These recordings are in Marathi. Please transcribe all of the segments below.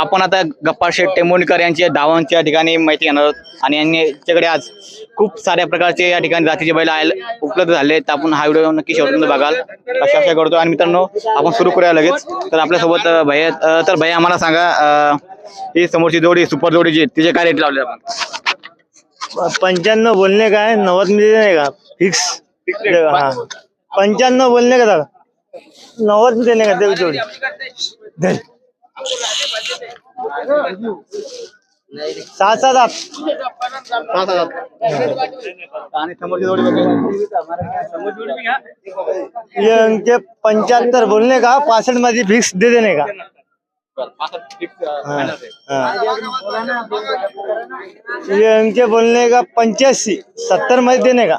आपण आता गप्पा शेठ टेंबोलीकर यांच्या धावांच्या या ठिकाणी माहिती घेणार आहोत. आणि यांच्याकडे आज खूप साऱ्या प्रकारचे या ठिकाणी जातीचे बैल आयल उपलब्ध झाले तर आपण हा व्हिडिओ नक्की शेवटपर्यंत बघाल. अशा आशा करतो. आणि मित्रांनो आपण सुरू करूया लगेच. तर आपल्यासोबत भैया तर भैया आम्हाला सांगा ही समोरची जोडी सुपर जोडी जी तिचे काय रेट लावले आपण? पंच्याण्णव बोलणे काय? नव्वद मिळते नाही का? फिक्स. हाँ. पंच्याण्णव बोलणे का दादा? नव्वद मिळते नाही का? देव जोड़ी. सात सात आठ आणि समोरची जोडी बघा. ये उनके पंचहत्तर बोलने का पासठ में फिक्स दे देने का। हाँ, हाँ। ये उनके बोलने का पंच्याऐंशी सत्तर में देने का।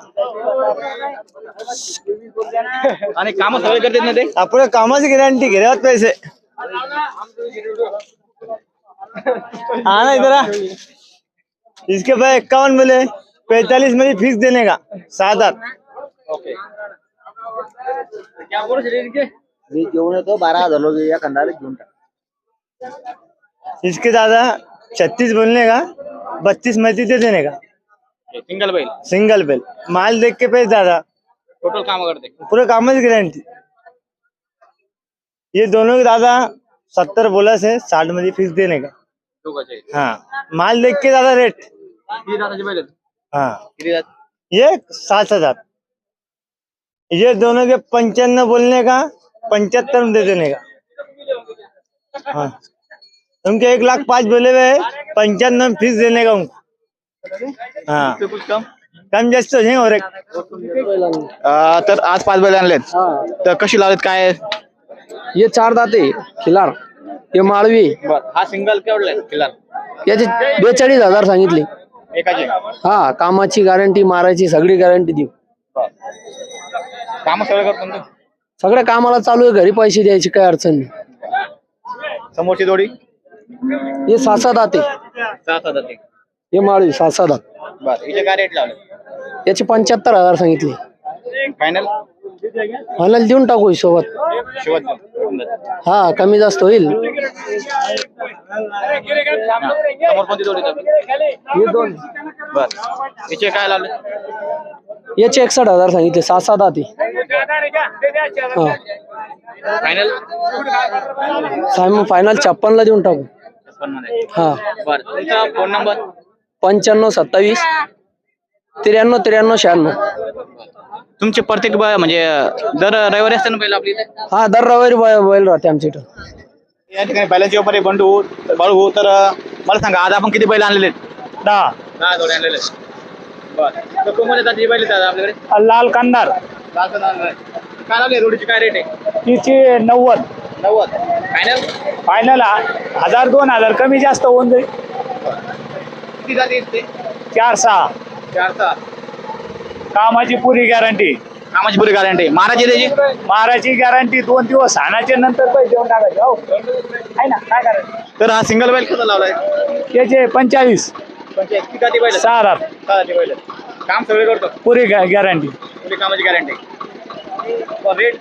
आणि काम सगळे करतात ना ते आपल्या कामाची गॅरंटी घेण्यात पैसे। हाँ ना इधर आ। इसके भाई इक्यावन मिले पैतालीस में फिक्स देने का सात आठ। ओके। मी घेऊन येतो बारा हज़ार लोक या खंडाला घेऊन टाक इसके दादा छत्तीस बोलने का बत्तीस में दे देने का। Single bell? Single bell. माल देख के पैसे दादा। टोटल काम कर करते पूरे कामाची गारंटी ये दोनों के दादा सत्तर बोला से साठ में फिक्स देने का। हाँ माल देख के दादा रेट? हाँ। ये सात हज़ार। ये दोनों के पंचानवे बोलने का पंचहत्तर में दे देने का। हाँ। उनके एक लाख पाँच बोले हुए पंचानवे में फ़ीस देने का उनको। हाँ। कुछ कम कम जास्त हो एक अं, तर आज पाच बैल आणलेत। तर कशी लावलेत काय ये चार दाते खिलार। हे माळवी. बर हा सिंगल केवढला याचे बेचाळीस हजार सांगितले. एकाचे? हा कामाची गॅरंटी मारायची सगळी गॅरंटी देऊ. काम सगळं करतो ना तू? सगळ्या कामाला चालू आहे घरी पैसे द्यायची काय अडचण नाही. समोरची जोडी? हे सहा सात दाते सात हजार ते हे माळवी सहा सात दात बर हिचे काय रेट लावले? याचे पंच्याहत्तर हजार सांगितले. फायनल मला देऊन टाकू सोबत शेवट हा कमी जास्त होईल. समोर कोणती जोडी चालली? हे दोन. बर. हिचे काय लावले? याचे एकसठ हजार सांगितले सहा सात दाते हा. फायनल साहेब फायनल छप्पन ला देऊन टाकू. हा. बर. तुमचा फोन नंबर पंच्याण्णव सत्तावीस त्र्याण्णव त्र्याण्णव शहाण्णव. तुमचे प्रत्येक ब- म्हणजे दर रविवारी असते ना बैल आपली? इथे हा दर रविवारी बै- बैल राहते आमच्या इथं. या ठिकाणी बैलांचे व्यापारी बंडू तर बाळू. हो तर अं, मला सांगा आज आपण किती बैल आणलेले आहेत? दहा. दहा जोडे आणलेले आहेत. बर. तर कोणत्या जातीचे बैल आहेत आपल्याकडे? लाल कंदार. काय लावले जोडीची? काय रेट आहे? तिची नव्वद. नव्वद. फायनल फायनल हजार दोन हजार. कमी जास्त होऊन जाईल. किती जाती आहेत ते? चार सहा. चार सहा. कामाची पुरी गॅरंटी कामाची पुरी गॅरंटी मारायची त्याची? मारायची गॅरंटी दोन दिवस हाणाच्या नंतर पैसे देऊन टाकायचे. हो. आहे ना? काय करायचं तर हा सिंगल बैल कसा लावलाय? त्याचे पंचावीस पंचायत किती जाती बैल आहेत? सहा हजार. बैल. काम सगळे करतो? पुरी गॅरंटी पुरी कामाची गॅरंटी रेट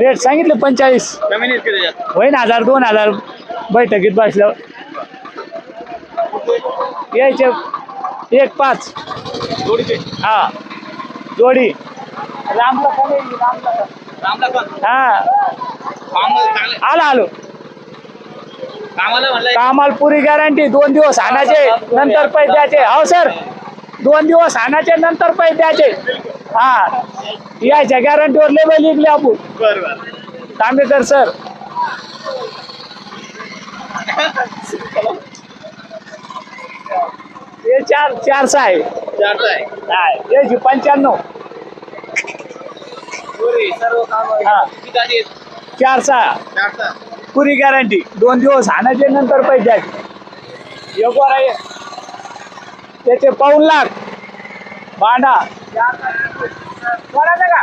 रेट सांगितले पंचाळीस कमी नाही इतके त्याच्यात? होईन हजार दोन हजार बैठकीत बसल्यावर. यायचे एक पाच. जोडीचे? हा. जोडी. रामला पण हा. चांगलं. आलो आलो. कामाला पुरी गॅरंटी दोन दिवस आणायचे नंतर पैसे द्यायचे. हो सर दोन दिवस आणायचे नंतर पैसे द्यायचे. हा. यायच्या गॅरंटीवर लेबल लिखले आपण. बरं बरं तांबेकर सर हे चार चारशे आहे. चारचं आहे. हा, पंच्याण्णव. सर्व काम हा. किती जाती आहेत? चार सहा. पुरी गॅरंटी दोन दिवस आणायचे नंतर पैसे द्यायचे एक वर आहे. त्याचे पाऊन लाख. भांडा. सोडायचं का?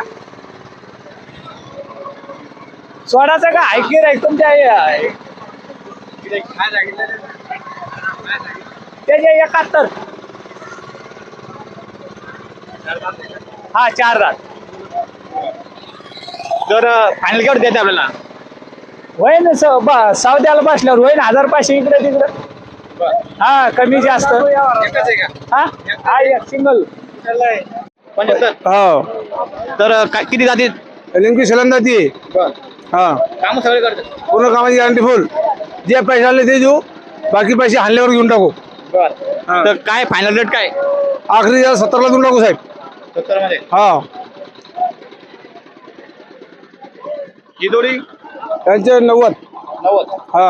सोडायचं का? ऐकी रे तुमच्या हे- किती काय सांगितलं? त्याचे एकाहत्तर. हा चार रात तर फायनल केवढं देते आपल्याला? होईन स- ब- सौद्याला बसल्यावर होईन हजार पाचशे इकडे तिकडे. हा कमी जास्त. हा? हा एक सिंगल पंच्याहत्तर? हो. तर अं, काय किती जाती? नेमकी सलंदा ती हा. काम सगळे करतात पूर्ण कामाची गॅरंटी फुल जे पैसे आले ते देऊ बाकी पैसे हल्ल्यावर घेऊन टाकू. तर काय फायनल रेट काय? आखरी सत्तरला देऊन टाकू साहेब. सत्तरमध्ये हा. ही जोडी त्यांचे नव्वद. नव्वद. हा.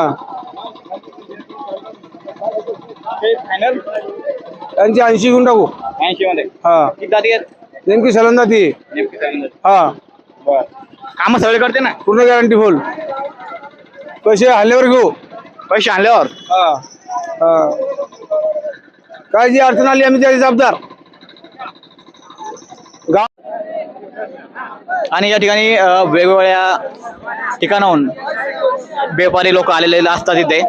फायनल त्यांचे ऐंशी घेऊन टाकू. ऐंशी मध्ये. हा. किती जाती आहेत? नेमकी सलंदा ती नेमकी सांगा. हा. कामं सगळे करते ना? पूर्ण गॅरंटी फुल पैसे हल्ल्यावर घेऊ. पैसे आणल्यावर? हा. हा. काय जी अडचण आली आम्ही त्याची जबाबदार. आणि या ठिकाणी वेगवेगळ्या ठिकाणाहून व्यापारी लोक आलेले असतात इथे.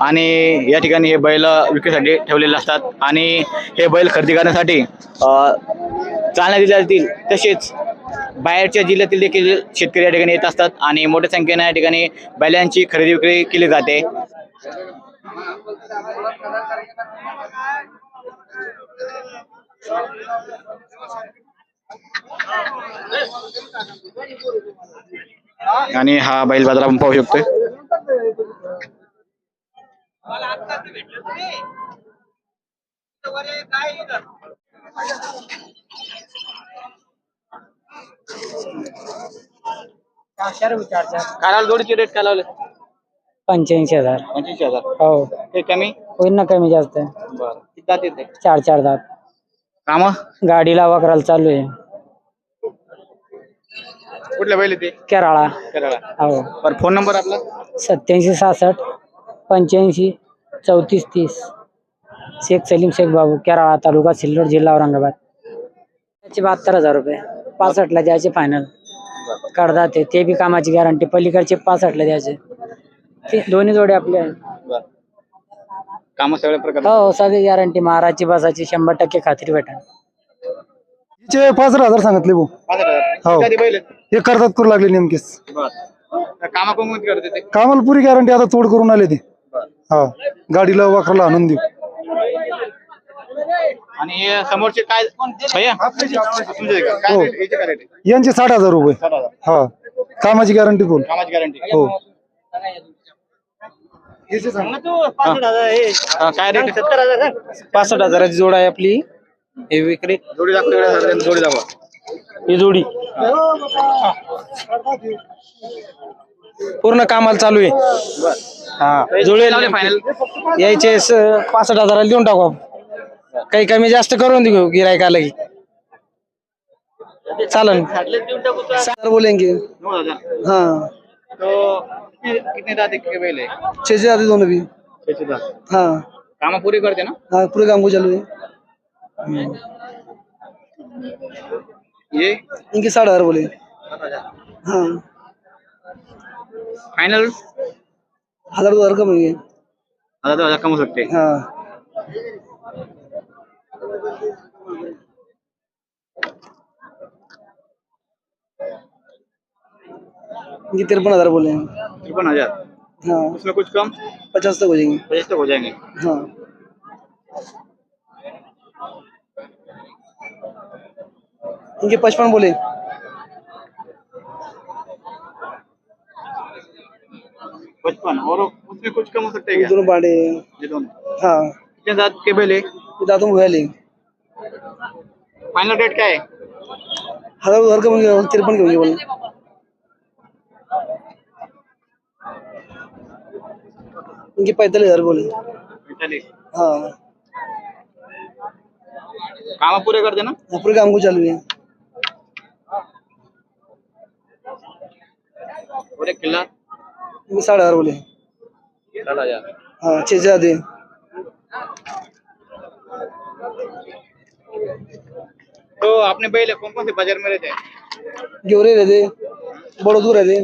आणि या ठिकाणी हे बैल विक्रीसाठी ठेवलेले असतात. आणि हे बैल खरेदी करण्यासाठी अ, जिल्ह्यातील तसेच बाहेरच्या जिल्ह्यातील देखील शेतकरी या ठिकाणी येत असतात. आणि मोठ्या संख्येने या ठिकाणी बैलांची खरेदी विक्री केली जाते. आणि हा बैल बाजार आपण पाहू शकतोय. काय लावलं जोडीचे रेट काय लावले पंच्याऐंशी हजार. पंच्याऐंशी हजार. हो. हे कमी? होईन ना कमी जास्त. बरं. किती ते चार चार दात. कामं? गाडीला वकराला चालू आहे. कुठल्या बैल ते? केराळा. करायला हो. बरं फोन नंबर आपला? सत्याऐंशी सहासष्ट पंच्याऐंशी चौतीस तीस. शेख सलीम शेख बाबू केराळा तालुका सिल्लोड जिल्हा औरंगाबाद. त्याचे बहात्तर हजार रुपये. पासष्टला द्यायचे फायनल करतात ते. ते बी कामाची गॅरंटी पलीकडचे पासष्टला द्यायचे. ते दोन्ही जोडे आपले आहे. बरं. कामं सगळ्या प्रकार हो सगळी गॅरंटी महाराजची बसाची शंभर टक्के खात्री भेटेल. हिचे पाच हजार सांगितले भाऊ. पाच हजार. हो. बैल आहेत? हे करतात करू लागले नेमकेच. बरं. कामा कोणती करते ते? कामाला पुरी गॅरंटी आता तोड करून आले ते. हा गाडीला वाखराला आणून देऊ. आणि हे समोरचे काय भैया? तुमचे का? काय हो. rate? याचे काय rate आहे? यांचे साठ हजार रुपये. साठ हजार. हा कामाची गॅरंटी फुल कामाची गॅरंटी हो. काय रेट पासष्ट हजाराची जोड आहे आपली. हे विक्री. जोडी दाखव जोडी दाखवा ही जोडी. पूर्ण कामाला चालू आहे. हा. जुळे फायनल यायचे स- पासष्ट हजाराला देऊन टाकू आपण. काही कमी जास्त करून देऊ गिरायकाला की. चालन. सर बोलेंगे हाँ. तो कितने दाते के बैल है दोनों छह दात हाँ. कामा पूरी करते ना? हाँ पूरे काम को चालू है ये? इनके साठ हज़ार बोले। हाँ। फाइनल हज़ार दो हज़ार कम होंगे। हज़ार दो हज़ार कम हो सकते हैं। हाँ। तिरपन हज़ार बोले हैं। तिरपन हज़ार? हाँ। उसमें कुछ कम? पचास तक हो जाएँगे। पचास तक हो जाएँगे। हाँ। इनके पचपन बोले। पचपन और उसमें कुछ कम हो सकते हैं दोनों बांटे हाँ। कितने दात के बैल? दांतों में ले फाइनल रेट क्या है? हज़ार हज़ार कम होंगे तिरपन के होंगे बोले। इनके पैंतालीस हज़ार बोले। पैंतालीस। हाँ। कामा पूरे कर देना। पूरे काम को चालू है। एक किला इनके साठ हजार बोले. साठ हजार हाँ छः हजार दे तो आपने बैल कौन कौन से बाजार में रहते हैं गेवरे रहते बड़ोदू रहते